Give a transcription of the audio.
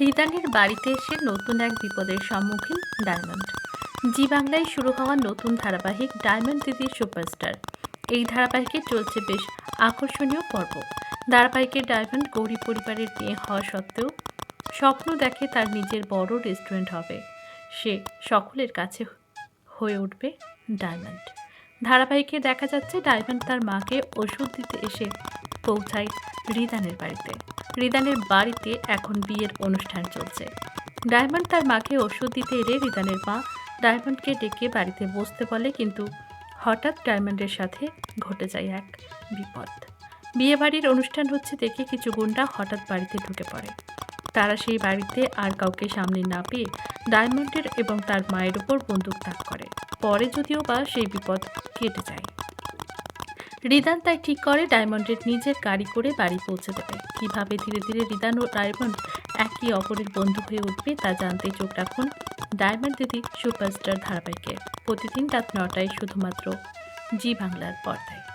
রিদানের বাড়িতে এসে নতুন এক বিপদের সম্মুখীন ডায়মন্ড। জি বাংলায় শুরু হওয়া নতুন ধারাবাহিক ডায়মন্ড দিদির সুপারস্টার। এই ধারাবাহিকে চলছে বেশ আকর্ষণীয় পর্ব। ধারাবাহিকের ডায়মন্ড গৌরী পরিবারের মেয়ে হওয়া সত্ত্বেও স্বপ্ন দেখে তার নিজের বড় রেস্টুরেন্ট হবে। সে সকলের কাছে হয়ে উঠবে ডায়মন্ড। ধারাবাহিকে দেখা যাচ্ছে ডায়মন্ড তার মাকে ওষুধ দিতে এসে পৌঁছায় রিদানের বাড়িতে। রিদানের বাড়িতে এখন বিয়ের অনুষ্ঠান চলছে। ডায়মন্ড তার মাকে ওষুধ দিতে এলে রিদানের মা ডায়মন্ডকে ডেকে বাড়িতে বসতে বলে, কিন্তু হঠাৎ ডায়মন্ডের সাথে ঘটে যায় এক বিপদ। বিয়ে বাড়ির অনুষ্ঠান হচ্ছে দেখে কিছু গুন্ডা হঠাৎ বাড়িতে ঢুকে পড়ে। তারা সেই বাড়িতে আর কাউকে সামনে না পেয়ে ডায়মন্ডের এবং তার মায়ের উপর বন্দুক তাক করে। পরে যদিও বা সেই বিপদ কেটে যায়। রিদান তাই ঠিক করে ডায়মন্ডের নিজের গাড়ি করে বাড়ি পৌঁছে দেবে। কীভাবে ধীরে ধীরে রিদান ও ডায়মন্ড একই অপরের বন্ধু হয়ে উঠবে তা জানতে চোখ রাখুন ডায়মন্ড দিদি সুপারস্টার ধারাবাহিকে প্রতিদিন রাত নটায় শুধুমাত্র জি বাংলার পর্দায়।